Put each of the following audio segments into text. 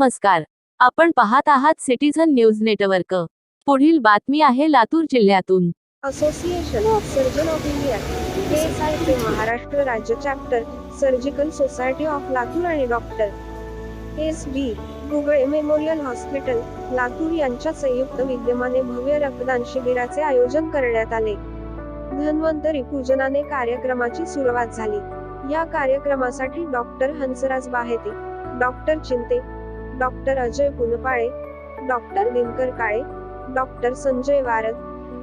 नमस्कार. आपण पाहत आहात सिटीझन न्यूज नेटवर्क. पुढील बातमी आहे लातूर जिल्ह्यातून. Association of surgeon of India चे महाराष्ट्र राज्य chapter surgical society of Latur आणि doctor S B Gugale memorial hospital Latur यांच्या संयुक्त विद्यमाने भव्य रक्तदान शिबिराचे आयोजन करण्यात आले. धन्वंतरी पूजनाने कार्यक्रमाची सुरुवात झाली. या कार्यक्रमासाठी doctor Hansraj Bahete doctor Chinte doctor Ajay Punpale doctor Dinkar Kale doctor Sanjay Warad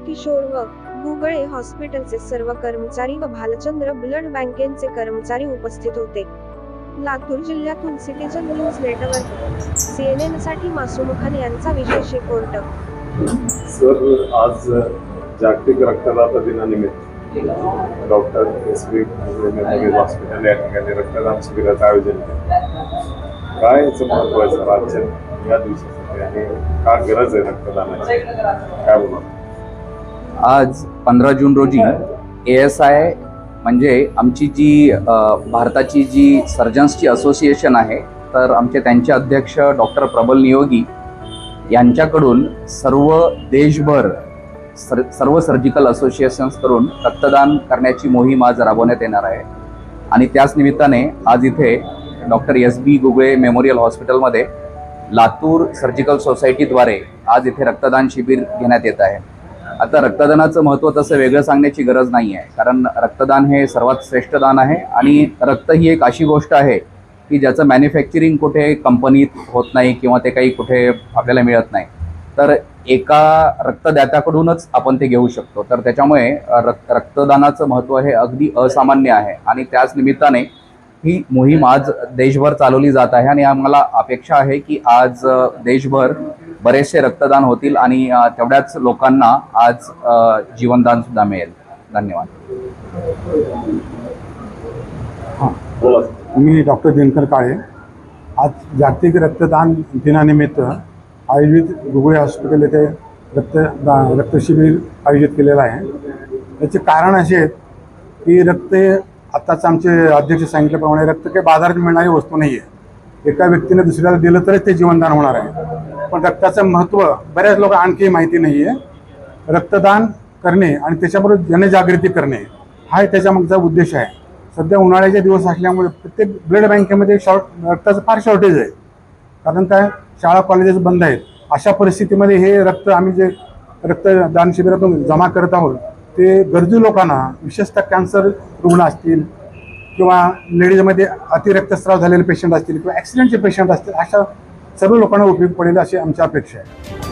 Kishor व गुगळे हॉस्पिटलचे सर्व कर्मचारी व भालचंद्र ब्लड बँकेचे कर्मचारी उपस्थित होते. लातूर जिल्ह्यातून सिटीजन न्यूज नेटवर्क सीएनएनसाठी मासूम खान यांचा विशेष रिपोर्ट. सर आज जागतिक रक्तदाता दिनानिमित्त डॉक्टर एस बी हॉस्पिटल या ठिकाणी रक्तदान शिबिराचं आयोजन केलं. काय याचं महत्त्व आहे? सर आजच्या या दिवसासाठी आणि का गरज आहे रक्तदानाची? काय बोला आज पंधरा जून रोजी ए एस आय म्हणजे आमची जी भारताची जी सर्जन्सची असोसिएशन आहे तर आमचे त्यांचे अध्यक्ष डॉक्टर प्रबल नियोगी यांच्याकडून सर्व देशभर सर सर्व सर्जिकल असोसिएशन्सकडून रक्तदान करण्याची मोहीम आज राबवण्यात येणार आहे. आणि त्याच निमित्ताने आज इथे doctor S B Gugale memorial हॉस्पिटलमध्ये लातूर सर्जिकल सोसायटीद्वारे आज इथे रक्तदान शिबिर घेण्यात येत आहे. आता रक्तदानाचं महत्त्व तसं वेगळं सांगण्याची गरज नाही आहे कारण रक्तदान हे सर्वात श्रेष्ठ दान आहे आणि रक्त ही एक अशी गोष्ट आहे की ज्याचं मॅन्युफॅक्चरिंग कुठे कंपनीत होत नाही किंवा ते काही कुठे आपल्याला मिळत नाही. तर एका रक्तदात्याकडूनच आपण ते घेऊ शकतो. तर त्याच्यामुळे रक्त रक्तदानाचं महत्त्व हे अगदी असामान्य आहे आणि त्याच निमित्ताने ही मोहीम आज देशभर चालवली जात आहे आणि आम्हाला अपेक्षा आहे की आज देशभर बरेचसे रक्तदान होतील आणि तेवढ्याच लोकांना आज जीवनदान सुद्धा मिळेल. धन्यवाद. मी डॉक्टर दिनकर काळे. आज जागतिक रक्तदान दिनानिमित्त आयुर्वेद गुगळे हॉस्पिटल येथे रक्त रक्तशिबिर आयोजित केलेलं आहे. याचे कारण असे आहेत की रक्त आत्ताच आमचे अध्यक्ष सांगितल्याप्रमाणे रक्त काही बाजारात मिळणारी वस्तू नाही आहे एका व्यक्तीने दुसऱ्याला दिलं तरच ते जीवनदान होणार आहे. पण रक्ताचं महत्त्व बऱ्याच लोक आणखी माहिती नाही आहे रक्तदान करणे आणि त्याच्याबरोबर जनजागृती करणे हा त्याच्यामागचा उद्देश आहे. सध्या उन्हाळ्याचे दिवस असल्यामुळे प्रत्येक ब्लड बँकेमध्ये शॉर्ट रक्ताचं फार शॉर्टेज आहे. कारण काय? शाळा कॉलेजेस बंद आहेत. अशा परिस्थितीमध्ये हे रक्त आम्ही जे रक्तदान शिबिरातून जमा करत आहोत ते गरजू लोकांना विशेषतः कॅन्सर रुग्ण असतील किंवा लेडीजमध्ये अतिरक्तस्राव झालेले पेशंट असतील किंवा ॲक्सिडेंटचे पेशंट असतील अशा सर्व लोकांना उपयोग पडेल अशी आमची अपेक्षा आहे.